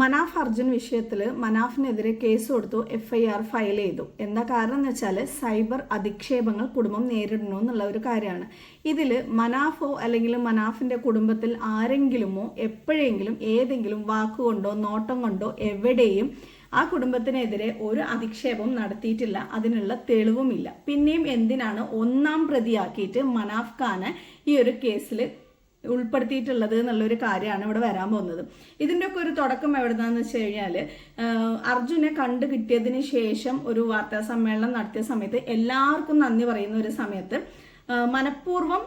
മനാഫ് അർജുൻ വിഷയത്തിൽ മനാഫിനെതിരെ കേസ് കൊടുത്തു എഫ് ഐ ആർ ഫയൽ ചെയ്തു. എന്താ കാരണം എന്ന് വെച്ചാൽ സൈബർ അധിക്ഷേപങ്ങൾ കുടുംബം നേരിടണോ എന്നുള്ള ഒരു കാര്യമാണ്. ഇതിൽ മനാഫോ അല്ലെങ്കിൽ മനാഫിന്റെ കുടുംബത്തിൽ ആരെങ്കിലുമോ എപ്പോഴെങ്കിലും ഏതെങ്കിലും വാക്കുകൊണ്ടോ നോട്ടം കൊണ്ടോ എവിടെയും ആ കുടുംബത്തിനെതിരെ ഒരു അധിക്ഷേപം നടത്തിയിട്ടില്ല. അതിനുള്ള തെളിവുമില്ല. പിന്നെയും എന്തിനാണ് ഒന്നാം പ്രതിയാക്കിയിട്ട് മനാഫ് ഖാനെ ഈ ഒരു കേസിൽ ഉൾപ്പെടുത്തിയിട്ടുള്ളത് എന്നുള്ളൊരു കാര്യമാണ് ഇവിടെ വരാൻ പോകുന്നത്. ഇതിന്റെയൊക്കെ ഒരു തുടക്കം എവിടുന്നാന്ന് വെച്ച് കഴിഞ്ഞാൽ അർജുനെ കണ്ടു കിട്ടിയതിന് ശേഷം ഒരു വാർത്താ സമ്മേളനം നടത്തിയ സമയത്ത് എല്ലാവർക്കും നന്ദി പറയുന്ന ഒരു സമയത്ത് മനഃപൂർവം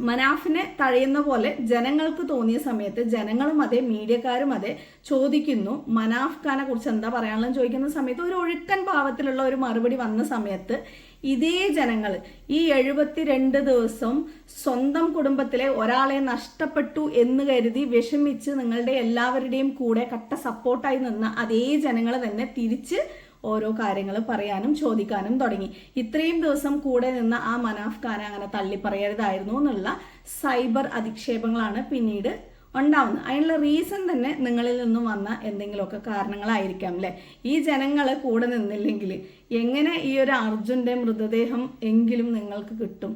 മനാഫിനെ തഴയുന്ന പോലെ ജനങ്ങൾക്ക് തോന്നിയ സമയത്ത് ജനങ്ങളും അതെ മീഡിയക്കാരും അതെ ചോദിക്കുന്നു മനാഫ് ഖാനെ കുറിച്ച് എന്താ പറയാനുള്ള ചോദിക്കുന്ന സമയത്ത് ഒരു ഒഴുക്കൻ ഭാവത്തിലുള്ള ഒരു മറുപടി വന്ന സമയത്ത് ഇതേ ജനങ്ങൾ ഈ എഴുപത്തിരണ്ട് ദിവസം സ്വന്തം കുടുംബത്തിലെ ഒരാളെ നഷ്ടപ്പെട്ടു എന്ന് കരുതി വിഷമിച്ച് നിങ്ങളുടെ എല്ലാവരുടെയും കൂടെ കട്ട സപ്പോർട്ടായി നിന്ന അതേ ജനങ്ങൾ തന്നെ തിരിച്ച് ഓരോ കാര്യങ്ങൾ പറയാനും ചോദിക്കാനും തുടങ്ങി. ഇത്രയും ദിവസം കൂടെ നിന്ന ആ മനാഫ് ഖാനെ അങ്ങനെ തള്ളിപ്പറയരുതായിരുന്നു എന്നുള്ള സൈബർ അധിക്ഷേപങ്ങളാണ് പിന്നീട് ഉണ്ടാവുന്നത് അതിനുള്ള റീസൺ തന്നെ നിങ്ങളിൽ നിന്നും വന്ന എന്തെങ്കിലുമൊക്കെ കാരണങ്ങളായിരിക്കാം അല്ലേ ഈ ജനങ്ങൾ കൂടെ നിന്നില്ലെങ്കിൽ എങ്ങനെ ഈ ഒരു അർജുന്റെ മൃതദേഹം എങ്കിലും നിങ്ങൾക്ക് കിട്ടും?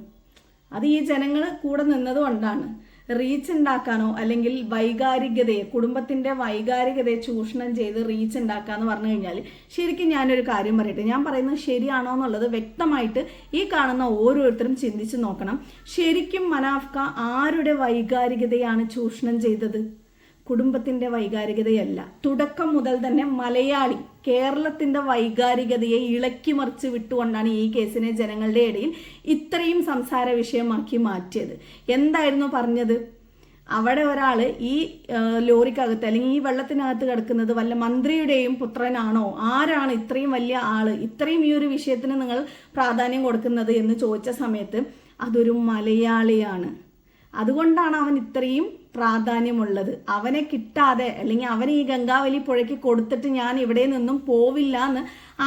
അത് ഈ ജനങ്ങൾ കൂടെ നിന്നത് കൊണ്ടാണ്. റീച്ച് ഉണ്ടാക്കാനോ അല്ലെങ്കിൽ വൈകാരികതയെ കുടുംബത്തിന്റെ വൈകാരികതയെ ചൂഷണം ചെയ്ത് റീച്ച് ഉണ്ടാക്കാന്ന് പറഞ്ഞു കഴിഞ്ഞാൽ ശരിക്കും ഞാനൊരു കാര്യം പറയട്ടെ. ഞാൻ പറയുന്നത് ശരിയാണോ എന്നുള്ളത് വ്യക്തമായിട്ട് ഈ കാണുന്ന ഓരോരുത്തരും ചിന്തിച്ചു നോക്കണം. ശരിക്കും മനാഫ്ക ആരുടെ വൈകാരികതയാണ് ചൂഷണം ചെയ്തത്? കുടുംബത്തിന്റെ വൈകാരികതയല്ല. തുടക്കം മുതൽ തന്നെ മലയാളി കേരളത്തിന്റെ വൈകാരികതയെ ഇളക്കി മറിച്ച് വിട്ടുകൊണ്ടാണ് ഈ കേസിനെ ജനങ്ങളുടെ ഇടയിൽ ഇത്രയും സംസാര വിഷയമാക്കി മാറ്റിയത്. എന്തായിരുന്നു പറഞ്ഞത്? അവിടെ ഒരാൾ ഈ ലോറിക്കകത്ത് അല്ലെങ്കിൽ ഈ വെള്ളത്തിനകത്ത് കിടക്കുന്നത് വല്ല മന്ത്രിയുടെയും പുത്രനാണോ? ആരാണ് ഇത്രയും വലിയ ആൾ? ഇത്രയും ഈ ഒരു വിഷയത്തിന് നിങ്ങൾ പ്രാധാന്യം കൊടുക്കുന്നത് എന്ന് ചോദിച്ച സമയത്ത് അതൊരു മലയാളിയാണ്. അതുകൊണ്ടാണ് അവൻ ഇത്രയും പ്രാധാന്യമുള്ളത്. അവനെ കിട്ടാതെ അല്ലെങ്കിൽ അവനെ ഈ ഗംഗാവലി പുഴയ്ക്ക് കൊടുത്തിട്ട് ഞാൻ ഇവിടെ നിന്നും പോവില്ല എന്ന്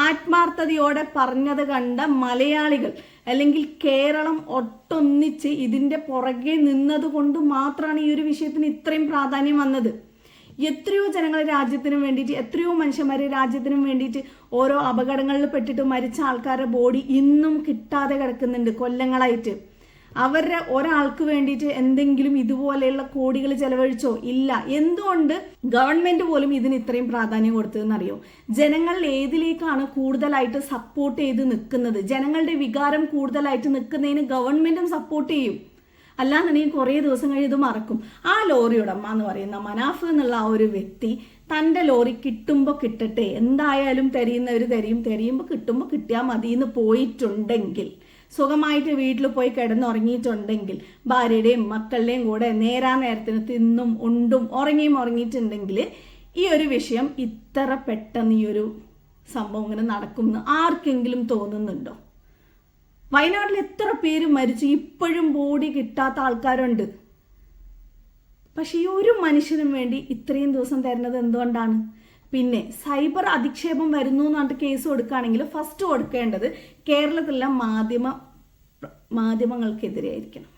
ആത്മാർത്ഥതയോടെ പറഞ്ഞത് കണ്ട മലയാളികൾ അല്ലെങ്കിൽ കേരളം ഒട്ടൊന്നിച്ച് ഇതിന്റെ പുറകെ നിന്നത് കൊണ്ട് മാത്രമാണ് ഈ ഒരു വിഷയത്തിന് ഇത്രയും പ്രാധാന്യം വന്നത്. എത്രയോ ജനങ്ങൾ രാജ്യത്തിനും വേണ്ടിയിട്ട് എത്രയോ മനുഷ്യന്മാർ രാജ്യത്തിനും വേണ്ടിയിട്ട് ഓരോ അപകടങ്ങളിൽ പെട്ടിട്ട് മരിച്ച ആൾക്കാരുടെ ബോഡി ഇന്നും കിട്ടാതെ കിടക്കുന്നുണ്ട് കൊല്ലങ്ങളായിട്ട്. അവരുടെ ഒരാൾക്ക് വേണ്ടിയിട്ട് എന്തെങ്കിലും ഇതുപോലെയുള്ള കോടികൾ ചെലവഴിച്ചോ? ഇല്ല. എന്തുകൊണ്ട് ഗവൺമെന്റ് പോലും ഇതിന് ഇത്രയും പ്രാധാന്യം കൊടുത്തതെന്നറിയോ? ജനങ്ങൾ ഏതിലേക്കാണ് കൂടുതലായിട്ട് സപ്പോർട്ട് ചെയ്ത് നിൽക്കുന്നത്? ജനങ്ങളുടെ വികാരം കൂടുതലായിട്ട് നിൽക്കുന്നതിന് ഗവൺമെന്റും സപ്പോർട്ട് ചെയ്യും. അല്ലാന്നുണ്ടെങ്കിൽ കുറേ ദിവസം കഴിഞ്ഞ് ഇത് മറക്കും. ആ ലോറി ഉടമ എന്ന് പറയുന്ന മനാഫ് എന്നുള്ള ആ ഒരു വ്യക്തി തന്റെ ലോറി കിട്ടുമ്പോൾ കിട്ടട്ടെ. എന്തായാലും തരിയുന്നവർ തരിയും തരിയുമ്പോൾ കിട്ടുമ്പോൾ കിട്ടിയാൽ മതി എന്ന് പോയിട്ടുണ്ടെങ്കിൽ സുഖമായിട്ട് വീട്ടിൽ പോയി കിടന്നുറങ്ങിയിട്ടുണ്ടെങ്കിൽ ഭാര്യയുടെയും മക്കളുടെയും കൂടെ നേരാ നേരത്തിന് തിന്നും ഉണ്ടും ഉറങ്ങിയും ഉറങ്ങിയിട്ടുണ്ടെങ്കിൽ ഈ ഒരു വിഷയം ഇത്ര പെട്ടെന്ന് ഈ ഒരു സംഭവം ഇങ്ങനെ നടക്കുമെന്ന് ആർക്കെങ്കിലും തോന്നുന്നുണ്ടോ? വയനാട്ടിൽ എത്ര പേര് മരിച്ചു? ഇപ്പോഴും ബോഡി കിട്ടാത്ത ആൾക്കാരുണ്ട്. പക്ഷെ ഈ ഒരു മനുഷ്യനും വേണ്ടി ഇത്രയും ദിവസം തരുന്നത് എന്തുകൊണ്ടാണ്? പിന്നെ സൈബർ അധിക്ഷേപം വരുന്നു എന്ന് പറഞ്ഞിട്ട് കേസ് കൊടുക്കുകയാണെങ്കിൽ ഫസ്റ്റ് കൊടുക്കേണ്ടത് കേരളത്തിലെ മാധ്യമ മാധ്യമങ്ങൾക്കെതിരെ ആയിരിക്കണം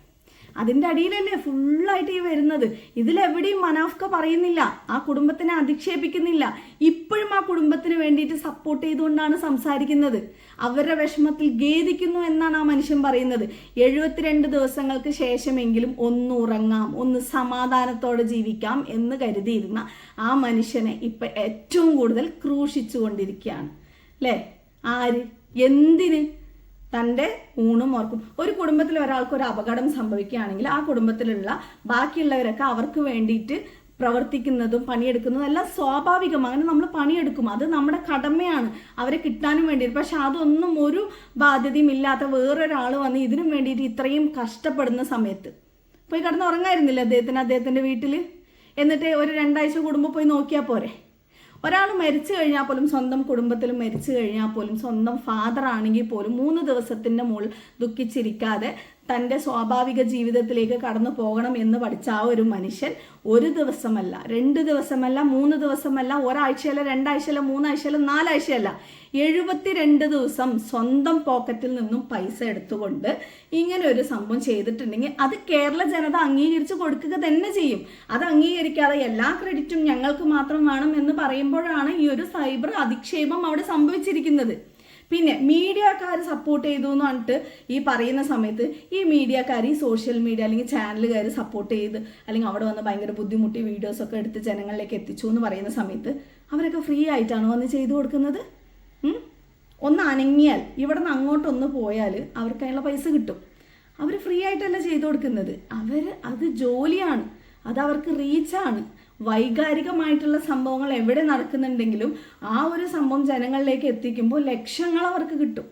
അതിന്റെ അടിയിലല്ലേ ഫുള്ളായിട്ട് ഈ വരുന്നത്? ഇതിലെവിടെയും മനാഫ്ക പറയുന്നില്ല. ആ കുടുംബത്തിനെ അധിക്ഷേപിക്കുന്നില്ല. ഇപ്പോഴും ആ കുടുംബത്തിന് വേണ്ടിയിട്ട് സപ്പോർട്ട് ചെയ്തുകൊണ്ടാണ് സംസാരിക്കുന്നത്. അവരുടെ വിഷമത്തിൽ ഖേദിക്കുന്നു എന്നാണ് ആ മനുഷ്യൻ പറയുന്നത്. എഴുപത്തിരണ്ട് ദിവസങ്ങൾക്ക് ശേഷമെങ്കിലും ഒന്ന് ഉറങ്ങാം ഒന്ന് സമാധാനത്തോടെ ജീവിക്കാം എന്ന് കരുതിയിരുന്ന ആ മനുഷ്യനെ ഇപ്പൊ ഏറ്റവും കൂടുതൽ ക്രൂശിച്ചു കൊണ്ടിരിക്കുകയാണ് അല്ലേ ആര്? എന്തിന്? തന്റെ ഊണും ഓർക്കും ഒരു കുടുംബത്തിൽ ഒരാൾക്ക് ഒരു അപകടം സംഭവിക്കുകയാണെങ്കിൽ ആ കുടുംബത്തിലുള്ള ബാക്കിയുള്ളവരൊക്കെ അവർക്ക് വേണ്ടിയിട്ട് പ്രവർത്തിക്കുന്നതും പണിയെടുക്കുന്നതും എല്ലാം സ്വാഭാവികം. അങ്ങനെ നമ്മൾ പണിയെടുക്കും. അത് നമ്മുടെ കടമയാണ്. അവരെ കിട്ടാനും വേണ്ടിയിട്ട്. പക്ഷെ അതൊന്നും ഒരു ബാധ്യതയും ഇല്ലാത്ത വേറൊരാൾ വന്ന് ഇതിനും വേണ്ടിയിട്ട് ഇത്രയും കഷ്ടപ്പെടുന്ന സമയത്ത്. പോയി കിടന്ന് ഉറങ്ങായിരുന്നില്ല അദ്ദേഹത്തിന് അദ്ദേഹത്തിന്റെ വീട്ടിൽ എന്നിട്ട് ഒരു രണ്ടാഴ്ച കൂടുമ്പോൾ പോയി നോക്കിയാൽ പോരെ? ഒരാൾ മരിച്ചു കഴിഞ്ഞാൽ പോലും സ്വന്തം കുടുംബത്തിൽ മരിച്ചു കഴിഞ്ഞാൽ പോലും സ്വന്തം ഫാദർ ആണെങ്കിൽ പോലും മൂന്ന് ദിവസത്തിന്റെ മുകളിൽ ദുഃഖിച്ചിരിക്കാതെ തന്റെ സ്വാഭാവിക ജീവിതത്തിലേക്ക് കടന്നു പോകണം എന്ന് പഠിച്ച ആ ഒരു മനുഷ്യൻ ഒരു ദിവസമല്ല രണ്ട് ദിവസമല്ല മൂന്ന് ദിവസമല്ല ഒരാഴ്ചയല്ല രണ്ടാഴ്ചയല്ല മൂന്നാഴ്ചയല്ല നാലാഴ്ചയല്ല എഴുപത്തിരണ്ട് ദിവസം സ്വന്തം പോക്കറ്റിൽ നിന്നും പൈസ എടുത്തുകൊണ്ട് ഇങ്ങനെ ഒരു സംഭവം ചെയ്തിട്ടുണ്ടെങ്കിൽ അത് കേരള ജനത അംഗീകരിച്ച് കൊടുക്കുക തന്നെ ചെയ്യും. അത് അംഗീകരിക്കാതെ എല്ലാ ക്രെഡിറ്റും ഞങ്ങൾക്ക് മാത്രം വേണം എന്ന് പറയുമ്പോഴാണ് ഈ ഒരു സൈബർ അധിക്ഷേപം അവിടെ സംഭവിച്ചിരിക്കുന്നത്. പിന്നെ മീഡിയക്കാർ സപ്പോർട്ട് ചെയ്തു എന്ന് പറഞ്ഞിട്ട് ഈ പറയുന്ന സമയത്ത് ഈ മീഡിയക്കാർ ഈ സോഷ്യൽ മീഡിയ അല്ലെങ്കിൽ ചാനലുകാർ സപ്പോർട്ട് ചെയ്ത് അല്ലെങ്കിൽ അവിടെ വന്ന് ഭയങ്കര ബുദ്ധിമുട്ടി വീഡിയോസ് ഒക്കെ എടുത്ത് ജനങ്ങളിലേക്ക് എത്തിച്ചു എന്ന് പറയുന്ന സമയത്ത് അവരൊക്കെ ഫ്രീ ആയിട്ടാണോ വന്ന് ചെയ്തു കൊടുക്കുന്നത്? ഒന്ന് അനങ്ങിയാൽ ഇവിടെ നിന്ന് അങ്ങോട്ടൊന്ന് പോയാൽ അവർക്ക് അതിനുള്ള പൈസ കിട്ടും. അവർ ഫ്രീ ആയിട്ടല്ല ചെയ്തു കൊടുക്കുന്നത്? അവർ അത് ജോലിയാണ്. അത് അവർക്ക് റീച്ചാണ് വൈകാരികമായിട്ടുള്ള സംഭവങ്ങൾ എവിടെ നടക്കുന്നുണ്ടെങ്കിലും ആ ഒരു സംഭവം ജനങ്ങളിലേക്ക് എത്തിക്കുമ്പോൾ ലക്ഷങ്ങൾ അവർക്ക് കിട്ടും.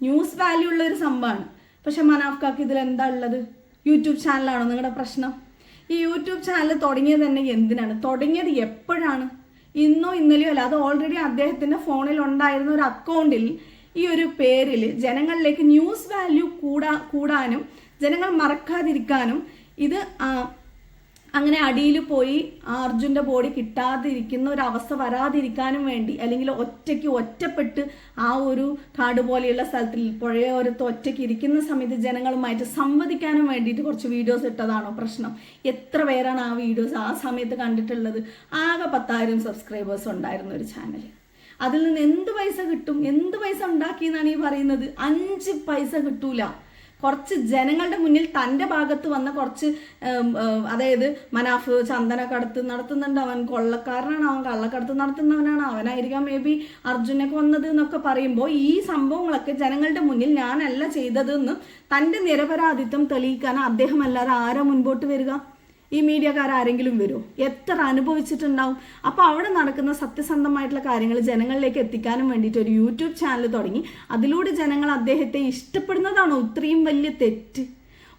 ന്യൂസ് വാല്യൂ ഉള്ള ഒരു സംഭവമാണ്. പക്ഷെ മനാഫ്കാക്ക് ഇതിൽ എന്താ ഉള്ളത്? യൂട്യൂബ് ചാനലാണോ നിങ്ങളുടെ പ്രശ്നം? ഈ യൂട്യൂബ് ചാനൽ തുടങ്ങിയത് തന്നെ എന്തിനാണ്? തുടങ്ങിയത് എപ്പോഴാണ്? ഇന്നോ ഇന്നലെയോ അല്ല അത് ഓൾറെഡി അദ്ദേഹത്തിന്റെ ഫോണിൽ ഉണ്ടായിരുന്ന ഒരു അക്കൗണ്ടിൽ ഈ ഒരു പേരിൽ ജനങ്ങളിലേക്ക് ന്യൂസ് വാല്യൂ കൂടാ കൂടാനും ജനങ്ങൾ മറക്കാതിരിക്കാനും ഇത് അങ്ങനെ അടിയിൽ പോയി അർജുന്റെ ബോഡി കിട്ടാതിരിക്കുന്ന ഒരു അവസ്ഥ വരാതിരിക്കാനും വേണ്ടി അല്ലെങ്കിൽ ഒറ്റയ്ക്ക് ഒറ്റപ്പെട്ട് ആ ഒരു കാട് പോലെയുള്ള സ്ഥലത്തിൽ പുഴയോരത്ത് ഒറ്റയ്ക്ക് ഇരിക്കുന്ന സമയത്ത് ജനങ്ങളുമായിട്ട് സംവദിക്കാനും വേണ്ടിയിട്ട് കുറച്ച് വീഡിയോസ് ഇട്ടതാണോ പ്രശ്നം? എത്ര പേരാണ് ആ വീഡിയോസ് ആ സമയത്ത് കണ്ടിട്ടുള്ളത്? ആകെ പത്തായിരം സബ്സ്ക്രൈബേഴ്സ് ഉണ്ടായിരുന്ന ഒരു ചാനൽ അതിൽ നിന്ന് എന്ത് പൈസ കിട്ടും? എന്ത് പൈസ ഉണ്ടാക്കി എന്നാണ് ഈ പറയുന്നത്? അഞ്ച് പൈസ കിട്ടൂല. കുറച്ച് ജനങ്ങളുടെ മുന്നിൽ തന്റെ ഭാഗത്ത് വന്ന കുറച്ച് അതായത് മനാഫ് ചന്ദനക്കടത്ത് നടത്തുന്നുണ്ട്. അവൻ കൊള്ളക്കാരനാണ്. അവൻ കള്ളക്കടത്ത് നടത്തുന്നവനാണ്. അവനായിരിക്കാം മേ ബി അർജുനെ കൊന്നത് എന്നൊക്കെ പറയുമ്പോൾ ഈ സംഭവങ്ങളൊക്കെ ജനങ്ങളുടെ മുന്നിൽ ഞാനല്ല ചെയ്തതെന്ന് തന്റെ നിരപരാധിത്വം തെളിയിക്കാൻ അദ്ദേഹം അല്ലാതെ ആരാ മുൻപോട്ട് വരിക? ഈ മീഡിയക്കാർ ആരെങ്കിലും വരുമോ എത്ര അനുഭവിച്ചിട്ടുണ്ടാവും? അപ്പോൾ അവിടെ നടക്കുന്ന സത്യസന്ധമായിട്ടുള്ള കാര്യങ്ങൾ ജനങ്ങളിലേക്ക് എത്തിക്കാനും വേണ്ടിയിട്ട് ഒരു യൂട്യൂബ് ചാനൽ തുടങ്ങി. അതിലൂടെ ജനങ്ങൾ അദ്ദേഹത്തെ ഇഷ്ടപ്പെടുന്നതാണ്? ഇത്രയും വലിയ തെറ്റ്.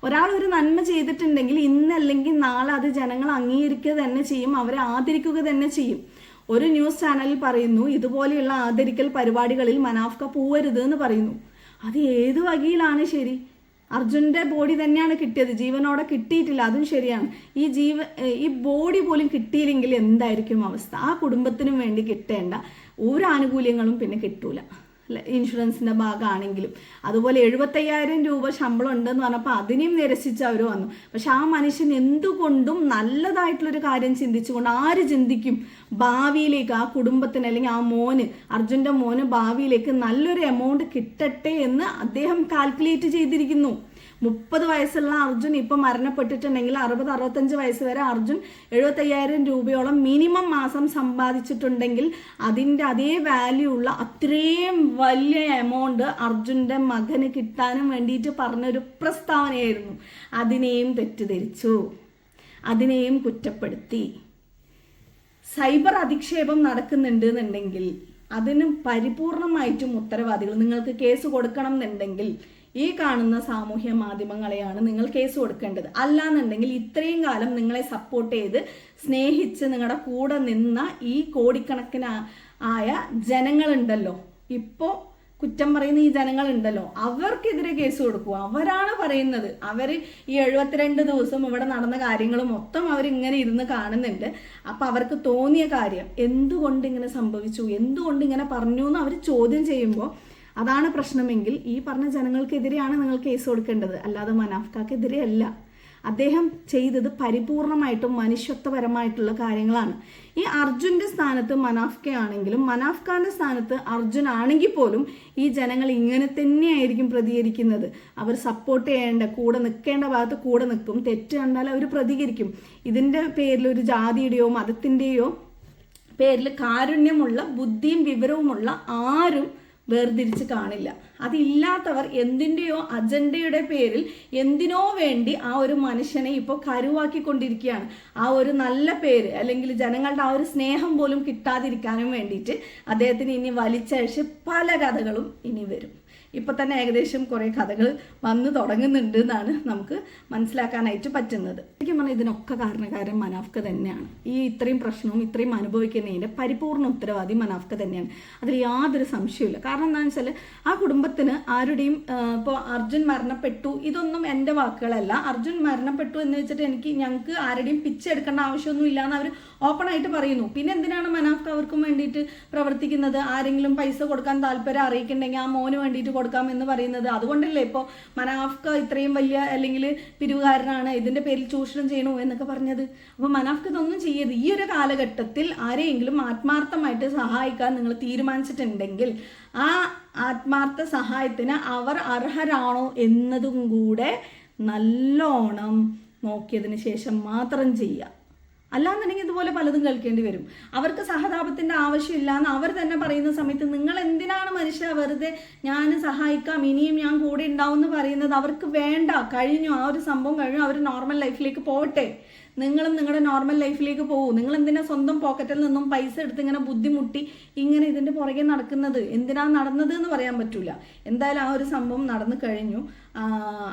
ഒരാൾ ഒരു നന്മ ചെയ്തിട്ടുണ്ടെങ്കിൽ ഇന്നല്ലെങ്കിൽ നാളെ അത് ജനങ്ങൾ അംഗീകരിക്കുക തന്നെ ചെയ്യും. അവരെ ആദരിക്കുക തന്നെ ചെയ്യും. ഒരു ന്യൂസ് ചാനലിൽ പറയുന്നു ഇതുപോലെയുള്ള ആദരിക്കൽ പരിപാടികളിൽ മനാഫ്ക പോവരുത് എന്ന് പറയുന്നു. അത് ഏത് വകയിലാണ് ശരി? അർജുന്റെ ബോഡി തന്നെയാണ് കിട്ടിയത്. ജീവനോടെ കിട്ടിയിട്ടില്ല. അതും ശരിയാണ്. ഈ ജീവ ഈ ബോഡി പോലും കിട്ടിയില്ലെങ്കിൽ എന്തായിരിക്കും അവസ്ഥ? ആ കുടുംബത്തിനും വേണ്ടി കിട്ടേണ്ട ഒരു ആനുകൂല്യങ്ങളും പിന്നെ കിട്ടൂല. ഇൻഷുറൻസിന്റെ ഭാഗമാണെങ്കിലും. അതുപോലെ എഴുപത്തയ്യായിരം രൂപ ശമ്പളം ഉണ്ടെന്ന് പറഞ്ഞപ്പോൾ അതിനെയും നിരസിച്ച് അവർ വന്നു. പക്ഷെ ആ മനുഷ്യൻ എന്തുകൊണ്ടും നല്ലതായിട്ടുള്ളൊരു കാര്യം ചിന്തിച്ചുകൊണ്ട് ആര് ചിന്തിക്കും? ഭാവിയിലേക്ക് ആ കുടുംബത്തിന് അല്ലെങ്കിൽ ആ മോന് അർജുന്റെ മോന് ഭാവിയിലേക്ക് നല്ലൊരു എമൗണ്ട് കിട്ടട്ടെ എന്ന് അദ്ദേഹം കാൽക്കുലേറ്റ് ചെയ്തിരിക്കുന്നു. മുപ്പത് വയസ്സുള്ള അർജുൻ ഇപ്പം മരണപ്പെട്ടിട്ടുണ്ടെങ്കിൽ അറുപത് അറുപത്തഞ്ച് വയസ്സ് വരെ അർജുൻ എഴുപത്തയ്യായിരം രൂപയോളം മിനിമം മാസം സമ്പാദിച്ചിട്ടുണ്ടെങ്കിൽ അതിന്റെ അതേ വാല്യൂ ഉള്ള അത്രയും വലിയ എമൗണ്ട് അർജുന്റെ മകന് കിട്ടാനും വേണ്ടിയിട്ട് പറഞ്ഞൊരു പ്രസ്താവനയായിരുന്നു. അതിനെയും തെറ്റിദ്ധരിച്ചു. അതിനെയും കുറ്റപ്പെടുത്തി. സൈബർ അധിക്ഷേപം നടക്കുന്നുണ്ട് എന്നുണ്ടെങ്കിൽ അതിന് പരിപൂർണമായിട്ടും ഉത്തരവാദികൾ നിങ്ങൾക്ക് കേസ് കൊടുക്കണം എന്നുണ്ടെങ്കിൽ ഈ കാണുന്ന സാമൂഹ്യ മാധ്യമങ്ങളെയാണ് നിങ്ങൾ കേസ് കൊടുക്കേണ്ടത്. അല്ലാന്നുണ്ടെങ്കിൽ ഇത്രയും കാലം നിങ്ങളെ സപ്പോർട്ട് ചെയ്ത് സ്നേഹിച്ച് നിങ്ങളുടെ കൂടെ നിന്ന ഈ കോടിക്കണക്കിന് ആയ ജനങ്ങളുണ്ടല്ലോ. ഇപ്പോൾ കുറ്റം പറയുന്ന ഈ ജനങ്ങളുണ്ടല്ലോ അവർക്കെതിരെ കേസ് കൊടുക്കുക അവരാണ് പറയുന്നത്. അവർ ഈ എഴുപത്തിരണ്ട് ദിവസം ഇവിടെ നടന്ന കാര്യങ്ങൾ മൊത്തം അവരിങ്ങനെ ഇരുന്ന് കാണുന്നുണ്ട്. അപ്പം അവർക്ക് തോന്നിയ കാര്യം എന്തുകൊണ്ട് ഇങ്ങനെ സംഭവിച്ചു? എന്തുകൊണ്ട് ഇങ്ങനെ പറഞ്ഞു എന്ന് അവർ ചോദ്യം ചെയ്യുമ്പോൾ അതാണ് പ്രശ്നമെങ്കിൽ ഈ പറഞ്ഞ ജനങ്ങൾക്കെതിരെയാണ് നിങ്ങൾ കേസ് കൊടുക്കേണ്ടത്. അല്ലാതെ മനാഫ്കാക്കെതിരെ അല്ല. അദ്ദേഹം ചെയ്തത് പരിപൂർണമായിട്ടും മനുഷ്യത്വപരമായിട്ടുള്ള കാര്യങ്ങളാണ്. ഈ അർജുന്റെ സ്ഥാനത്ത് മനാഫ്ക ആണെങ്കിലും മനാഫ്കാന്റെ സ്ഥാനത്ത് അർജുൻ ആണെങ്കിൽ പോലും ഈ ജനങ്ങൾ ഇങ്ങനെ തന്നെയായിരിക്കും പ്രതികരിക്കുന്നത്. അവർ സപ്പോർട്ട് ചെയ്യേണ്ട കൂടെ നിൽക്കേണ്ട ഭാഗത്ത് കൂടെ നിൽക്കും തെറ്റ് കണ്ടാൽ അവർ പ്രതികരിക്കും. ഇതിന്റെ പേരിൽ ഒരു ജാതിയുടെയോ മതത്തിന്റെയോ പേരിൽ കാരുണ്യമുള്ള ബുദ്ധിയും വിവരവുമുള്ള ആരും വേർതിരിച്ച് കാണില്ല. അതില്ലാത്തവർ എന്തിന്റെയോ അജണ്ടയുടെ പേരിൽ എന്തിനോ വേണ്ടി ആ ഒരു മനുഷ്യനെ ഇപ്പോൾ കരുവാക്കിക്കൊണ്ടിരിക്കുകയാണ്. ആ ഒരു നല്ല പേര് അല്ലെങ്കിൽ ജനങ്ങളുടെ ആ ഒരു സ്നേഹം പോലും കിട്ടാതിരിക്കാനും വേണ്ടിയിട്ട് അദ്ദേഹത്തിന് ഇനി വലിച്ചഴിച്ച് പല കഥകളും ഇനി വരും. ഇപ്പൊ തന്നെ ഏകദേശം കുറേ കഥകൾ വന്ന് തുടങ്ങുന്നുണ്ട് എന്നാണ് നമുക്ക് മനസ്സിലാക്കാനായിട്ട് പറ്റുന്നത്. എനിക്ക് പറഞ്ഞാൽ ഇതിനൊക്കെ കാരണക്കാരൻ മനാഫ്ക തന്നെയാണ്. ഈ ഇത്രയും പ്രശ്നവും ഇത്രയും അനുഭവിക്കുന്നതിന്റെ പരിപൂർണ ഉത്തരവാദി മനാഫ്ക തന്നെയാണ്. അതിൽ യാതൊരു സംശയമില്ല കാരണം എന്താണെന്ന് വെച്ചാൽ ആ കുടുംബത്തിന് ആരുടെയും ഇപ്പോൾ അർജുൻ മരണപ്പെട്ടു. ഇതൊന്നും എന്റെ വാക്കുകളല്ല. അർജുൻ മരണപ്പെട്ടു എന്ന് വെച്ചിട്ട് എനിക്ക് ഞങ്ങൾക്ക് ആരുടെയും പിച്ചെടുക്കേണ്ട ആവശ്യമൊന്നും ഇല്ല എന്ന് അവർ ഓപ്പൺ ആയിട്ട് പറയുന്നു. പിന്നെ എന്തിനാണ് മനാഫ്ക അവർക്കും വേണ്ടിയിട്ട് പ്രവർത്തിക്കുന്നത്? ആരെങ്കിലും പൈസ കൊടുക്കാൻ താല്പര്യം അറിയിക്കുന്നുണ്ടെങ്കിൽ ആ മോന് വേണ്ടിയിട്ട് കൊടുക്കാം എന്ന് പറയുന്നത്. അതുകൊണ്ടല്ലേ ഇപ്പോൾ മനാഫ്ക ഇത്രയും വലിയ അല്ലെങ്കിൽ പിരിവുകാരനാണ് ഇതിന്റെ പേരിൽ ചൂഷണം ചെയ്യണു എന്നൊക്കെ പറഞ്ഞത്. അപ്പോൾ മനാഫ്ക ഇതൊന്നും ചെയ്യരുത്. ഈ ഒരു കാലഘട്ടത്തിൽ ആരെയെങ്കിലും ആത്മാർത്ഥമായിട്ട് സഹായിക്കാൻ നിങ്ങൾ തീരുമാനിച്ചിട്ടുണ്ടെങ്കിൽ ആ ആത്മാർത്ഥ സഹായത്തിന് അവർ അർഹരാണോ എന്നതും കൂടെ നല്ലോണം നോക്കിയതിന് ശേഷം മാത്രം ചെയ്യുക. അല്ലാന്നുണ്ടെങ്കിൽ ഇതുപോലെ പലതും കേൾക്കേണ്ടി വരും. അവർക്ക് സഹതാപത്തിന്റെ ആവശ്യമില്ല എന്ന് അവർ തന്നെ പറയുന്ന സമയത്ത് നിങ്ങൾ എന്തിനാണ് മനുഷ്യ വെറുതെ ഞാൻ സഹായിക്കാം ഇനിയും ഞാൻ കൂടെ ഉണ്ടാവും എന്ന് പറയുന്നത് അവർക്ക് വേണ്ട. കഴിഞ്ഞു ആ ഒരു സംഭവം കഴിഞ്ഞു അവർ നോർമൽ ലൈഫിലേക്ക് പോകട്ടെ നിങ്ങളും നിങ്ങളുടെ നോർമൽ ലൈഫിലേക്ക് പോകൂ. നിങ്ങൾ എന്തിനാ സ്വന്തം പോക്കറ്റിൽ നിന്നും പൈസ എടുത്ത് ഇങ്ങനെ ബുദ്ധിമുട്ടി ഇങ്ങനെ ഇതിന്റെ പുറകെ നടക്കുന്നത്? എന്തിനാ നടന്നത് എന്ന് പറയാൻ പറ്റൂല. എന്തായാലും ആ ഒരു സംഭവം നടന്നു കഴിഞ്ഞു. ആ,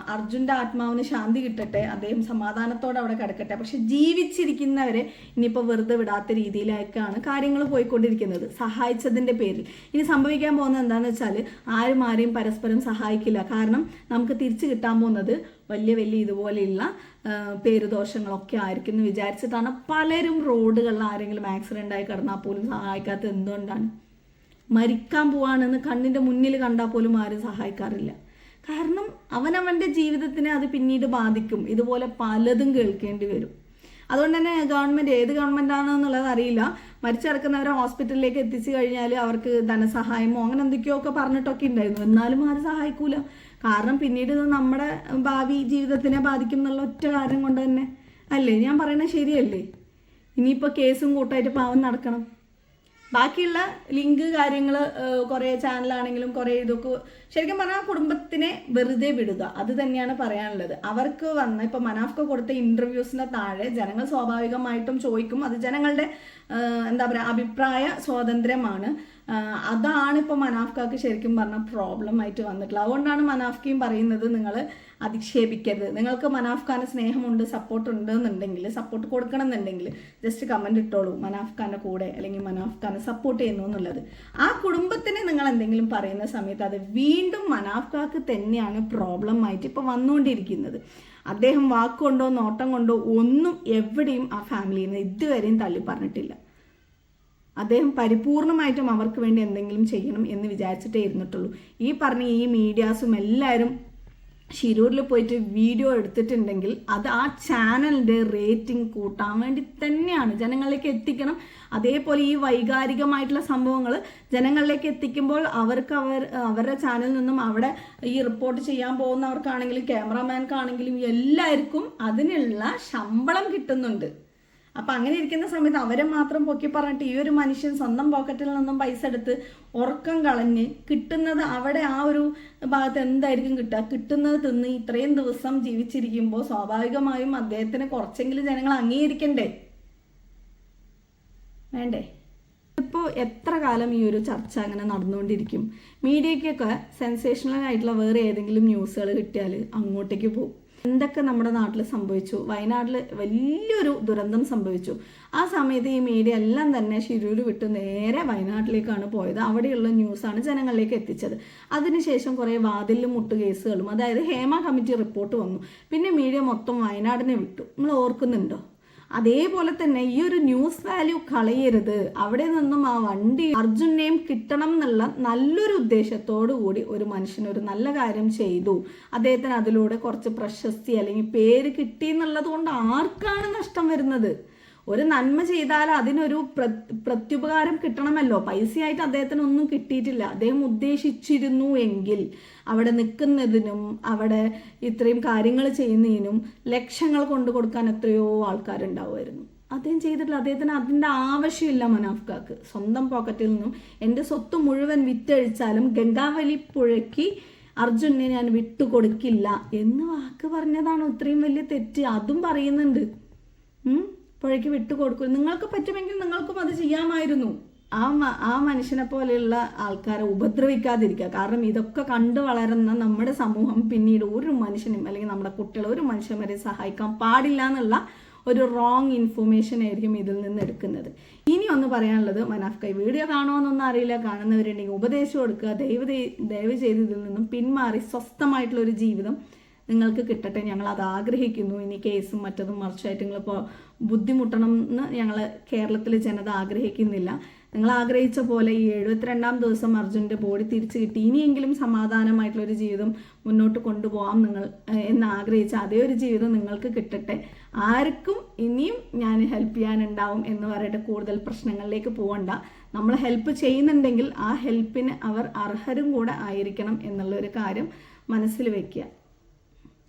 അർജുന്റെ ആത്മാവിന് ശാന്തി കിട്ടട്ടെ അദ്ദേഹം സമാധാനത്തോടെ അവിടെ കിടക്കട്ടെ. പക്ഷെ ജീവിച്ചിരിക്കുന്നവരെ ഇനിയിപ്പോൾ വെറുതെ വിടാത്ത രീതിയിലേക്കാണ് കാര്യങ്ങൾ പോയിക്കൊണ്ടിരിക്കുന്നത്. സഹായിച്ചതിന്റെ പേരിൽ. ഇനി സംഭവിക്കാൻ പോകുന്നത് എന്താണെന്ന് വെച്ചാൽ ആരും ആരെയും പരസ്പരം സഹായിക്കില്ല. കാരണം നമുക്ക് തിരിച്ചു കിട്ടാൻ പോകുന്നത് വലിയ വലിയ ഇതുപോലെയുള്ള പേരുദോഷങ്ങളൊക്കെ ആയിരിക്കും എന്ന് വിചാരിച്ചിട്ടാണ് പലരും റോഡുകളിൽ ആരെങ്കിലും ആക്സിഡന്റ് ആയി കിടന്നാൽ പോലും സഹായിക്കാത്തത് എന്തുകൊണ്ടാണ്? മരിക്കാൻ പോവാണെന്ന് കണ്ണിന്റെ മുന്നിൽ കണ്ടാൽ പോലും ആരും സഹായിക്കാറില്ല. കാരണം അവനവന്റെ ജീവിതത്തിനെ അത് പിന്നീട് ബാധിക്കും. ഇതുപോലെ പലതും കേൾക്കേണ്ടി വരും. അതുകൊണ്ട് തന്നെ ഗവൺമെന്റ് ഏത് ഗവൺമെന്റ് ആണെന്നുള്ളത് അറിയില്ല. മരിച്ചു കിടക്കുന്നവരെ ഹോസ്പിറ്റലിലേക്ക് എത്തിച്ചു കഴിഞ്ഞാൽ അവർക്ക് ധനസഹായമോ അങ്ങനെ എന്തൊക്കെയോ ഒക്കെ പറഞ്ഞിട്ടൊക്കെ ഉണ്ടായിരുന്നു. എന്നാലും ആരും സഹായിക്കൂല. കാരണം പിന്നീട് ഇത് നമ്മുടെ ഭാവി ജീവിതത്തിനെ ബാധിക്കും എന്നുള്ള ഒറ്റ കാര്യം കൊണ്ട് തന്നെ. അല്ലേ? ഞാൻ പറയുന്നത് ശരിയല്ലേ? ഇനിയിപ്പോൾ കേസും കൂട്ടായിട്ട് പാവം നടക്കണം. ബാക്കിയുള്ള ലിങ്ക് കാര്യങ്ങൾ കുറേ ചാനലാണെങ്കിലും കുറേ ഇതൊക്കെ ശരിക്കും പറഞ്ഞാൽ കുടുംബത്തിനെ വെറുതെ വിടുക. അത് തന്നെയാണ് പറയാനുള്ളത്. അവർക്ക് വന്ന ഇപ്പം മനാഫ്ക കൊടുത്ത ഇന്റർവ്യൂസിന്റെ താഴെ ജനങ്ങൾ സ്വാഭാവികമായിട്ടും ചോദിക്കും. അത് ജനങ്ങളുടെ എന്താ പറയുക അഭിപ്രായ സ്വാതന്ത്ര്യമാണ്. അതാണ് ഇപ്പോൾ മനാഫ്കാക്ക് ശരിക്കും പറഞ്ഞ പ്രോബ്ലം ആയിട്ട് വന്നിട്ടുള്ളത്. അതുകൊണ്ടാണ് മനാഫ്കയും പറയുന്നത് നിങ്ങൾ അധിക്ഷേപിക്കരുത്. നിങ്ങൾക്ക് മനാഫ്ഖാന് സ്നേഹമുണ്ട് സപ്പോർട്ട് ഉണ്ട് എന്നുണ്ടെങ്കിൽ സപ്പോർട്ട് കൊടുക്കണം എന്നുണ്ടെങ്കിൽ ജസ്റ്റ് കമന്റ് ഇട്ടോളൂ. മനാഫ്ഖാന്റെ കൂടെ അല്ലെങ്കിൽ മനാഫ്ഖാനെ സപ്പോർട്ട് ചെയ്യുന്നു എന്നുള്ളത്. ആ കുടുംബത്തിനെ നിങ്ങൾ എന്തെങ്കിലും പറയുന്ന സമയത്ത് അത് വീണ്ടും മനാഫ്ഖാക്ക് തന്നെയാണ് പ്രോബ്ലം ആയിട്ട് ഇപ്പോൾ വന്നുകൊണ്ടിരിക്കുന്നത്. അദ്ദേഹം വാക്കുകൊണ്ടോ നോട്ടം കൊണ്ടോ ഒന്നും എവിടെയും ആ ഫാമിലിയിൽ നിന്ന് ഇതുവരെയും തള്ളി പറഞ്ഞിട്ടില്ല അദ്ദേഹം പരിപൂർണമായിട്ടും അവർക്ക് വേണ്ടി എന്തെങ്കിലും ചെയ്യണം എന്ന് വിചാരിച്ചിട്ടേ ഇരുന്നിട്ടുള്ളൂ. ഈ പറഞ്ഞ ഈ മീഡിയാസും എല്ലാവരും ഷിരൂരിൽ പോയിട്ട് വീഡിയോ എടുത്തിട്ടുണ്ടെങ്കിൽ അത് ആ ചാനലിന്റെ റേറ്റിംഗ് കൂട്ടാൻ വേണ്ടി തന്നെയാണ് ജനങ്ങളിലേക്ക് എത്തിക്കണം. അതേപോലെ ഈ വൈകാരികമായിട്ടുള്ള സംഭവങ്ങൾ ജനങ്ങളിലേക്ക് എത്തിക്കുമ്പോൾ അവർക്ക് അവർ അവരുടെ ചാനലിൽ നിന്നും അവിടെ ഈ റിപ്പോർട്ട് ചെയ്യാൻ പോകുന്നവർക്കാണെങ്കിലും ക്യാമറാമാൻക്കാണെങ്കിലും എല്ലാവർക്കും അതിനുള്ള ശമ്പളം കിട്ടുന്നുണ്ട്. അപ്പൊ അങ്ങനെ ഇരിക്കുന്ന സമയത്ത് അവരെ മാത്രം പൊക്കി പറഞ്ഞിട്ട് ഈ ഒരു മനുഷ്യൻ സ്വന്തം പോക്കറ്റിൽ നിന്നും പൈസ എടുത്ത് ഉറക്കം കളഞ്ഞ് കിട്ടുന്നത് അവിടെ ആ ഒരു ഭാഗത്ത് എന്തായിരിക്കും കിട്ടുക? കിട്ടുന്നത് തിന്ന് ഇത്രയും ദിവസം ജീവിച്ചിരിക്കുമ്പോൾ സ്വാഭാവികമായും അദ്ദേഹത്തിന് കുറച്ചെങ്കിലും ജനങ്ങൾ അംഗീകരിക്കണ്ടേ? വേണ്ടേ? ഇപ്പോൾ എത്ര കാലം ഈ ഒരു ചർച്ച അങ്ങനെ നടന്നുകൊണ്ടിരിക്കും? മീഡിയയ്ക്കൊക്കെ സെൻസേഷണൽ ആയിട്ടുള്ള വേറെ ഏതെങ്കിലും ന്യൂസുകൾ കിട്ടിയാൽ അങ്ങോട്ടേക്ക് പോകും. എന്തൊക്കെ നമ്മുടെ നാട്ടിൽ സംഭവിച്ചു? വയനാട്ടിൽ വലിയൊരു ദുരന്തം സംഭവിച്ചു. ആ സമയത്ത് ഈ മീഡിയ എല്ലാം തന്നെ ശിരൂര് വിട്ട് നേരെ വയനാട്ടിലേക്കാണ് പോയത്. അവിടെയുള്ള ന്യൂസാണ് ജനങ്ങളിലേക്ക് എത്തിച്ചത്. അതിനുശേഷം കുറേ വാതിലും മുട്ട് കേസുകളും അതായത് ഹേമ കമ്മിറ്റി റിപ്പോർട്ട് വന്നു. പിന്നെ മീഡിയ മൊത്തം വയനാടിനെ വിട്ടു. നിങ്ങൾ ഓർക്കുന്നുണ്ടോ? അതേപോലെ തന്നെ ഈ ഒരു ന്യൂസ് വാല്യൂ കളയരുത്. അവിടെ നിന്നും ആ വണ്ടി അർജുനെയും കിട്ടണം എന്നുള്ള നല്ലൊരു ഉദ്ദേശത്തോടു കൂടി ഒരു മനുഷ്യൻ ഒരു നല്ല കാര്യം ചെയ്തു. അദ്ദേഹത്തിന് അതിലൂടെ കുറച്ച് പ്രശസ്തി അല്ലെങ്കിൽ പേര് കിട്ടി എന്നുള്ളത് കൊണ്ട് ആർക്കാണ് നഷ്ടം വരുന്നത്? ഒരു നന്മ ചെയ്താൽ അതിനൊരു പ്ര പ്രത്യുപകാരം കിട്ടണമല്ലോ. പൈസയായിട്ട് അദ്ദേഹത്തിന് ഒന്നും കിട്ടിയിട്ടില്ല. അദ്ദേഹം ഉദ്ദേശിച്ചിരുന്നു എങ്കിൽ അവിടെ നിൽക്കുന്നതിനും അവിടെ ഇത്രയും കാര്യങ്ങൾ ചെയ്യുന്നതിനും ലക്ഷങ്ങൾ കൊണ്ടു കൊടുക്കാൻ എത്രയോ ആൾക്കാരുണ്ടാവുമായിരുന്നു. അദ്ദേഹം ചെയ്തിട്ടില്ല. അദ്ദേഹത്തിന് അതിന്റെ ആവശ്യമില്ല മനാഫ്കാക്ക്. സ്വന്തം പോക്കറ്റിൽ നിന്നും എന്റെ സ്വത്ത് മുഴുവൻ വിറ്റഴിച്ചാലും ഗംഗാവലി പുഴയ്ക്ക് അർജുനെ ഞാൻ വിട്ടുകൊടുക്കില്ല എന്ന് വാക്ക് പറഞ്ഞതാണ് ഇത്രയും വലിയ തെറ്റ്. അതും പറയുന്നുണ്ട്. ഉം? പുഴയ്ക്ക് വിട്ടുകൊടുക്കും നിങ്ങൾക്ക് പറ്റുമെങ്കിൽ നിങ്ങൾക്കും അത് ചെയ്യാമായിരുന്നു. ആ ആ മനുഷ്യനെ പോലെയുള്ള ആൾക്കാരെ ഉപദ്രവിക്കാതിരിക്കുക. കാരണം ഇതൊക്കെ കണ്ടു വളരുന്ന നമ്മുടെ സമൂഹം പിന്നീട് ഒരു മനുഷ്യനും അല്ലെങ്കിൽ നമ്മുടെ കുട്ടികളെ ഒരു മനുഷ്യന്മാരെ സഹായിക്കാൻ പാടില്ല എന്നുള്ള ഒരു റോങ് ഇൻഫർമേഷൻ ആയിരിക്കും ഇതിൽ നിന്ന് എടുക്കുന്നത്. ഇനി ഒന്ന് പറയാനുള്ളത് മനാഫ് കൈ വീഡിയോ കാണുമെന്നൊന്നും അറിയില്ല. കാണുന്നവരുണ്ടെങ്കിൽ ഉപദേശം കൊടുക്കുക. ദൈവ ദയവ് ചെയ്ത് ഇതിൽ നിന്നും പിന്മാറി സ്വസ്ഥമായിട്ടുള്ള ഒരു ജീവിതം നിങ്ങൾക്ക് കിട്ടട്ടെ ഞങ്ങൾ അത് ആഗ്രഹിക്കുന്നു. ഇനി കേസും മറ്റതും മറിച്ചായിട്ട് നിങ്ങളിപ്പോൾ ബുദ്ധിമുട്ടണം എന്ന് ഞങ്ങൾ കേരളത്തിലെ ജനത ആഗ്രഹിക്കുന്നില്ല. നിങ്ങൾ ആഗ്രഹിച്ച പോലെ ഈ എഴുപത്തിരണ്ടാം ദിവസം അർജുന്റെ ബോഡി തിരിച്ചു കിട്ടി. ഇനിയെങ്കിലും സമാധാനമായിട്ടുള്ള ഒരു ജീവിതം മുന്നോട്ട് കൊണ്ടുപോകാം നിങ്ങൾ എന്ന് ആഗ്രഹിച്ച അതേ ഒരു ജീവിതം നിങ്ങൾക്ക് കിട്ടട്ടെ. ആർക്കും ഇനിയും ഞാൻ ഹെൽപ്പ് ചെയ്യാനുണ്ടാവും എന്ന് പറയട്ടെ. കൂടുതൽ പ്രശ്നങ്ങളിലേക്ക് പോകണ്ട നമ്മൾ ഹെൽപ്പ് ചെയ്യുന്നുണ്ടെങ്കിൽ ആ ഹെൽപ്പിന് അവർ അർഹരും കൂടെ ആയിരിക്കണം എന്നുള്ള ഒരു കാര്യം മനസ്സിൽ വെക്കുക.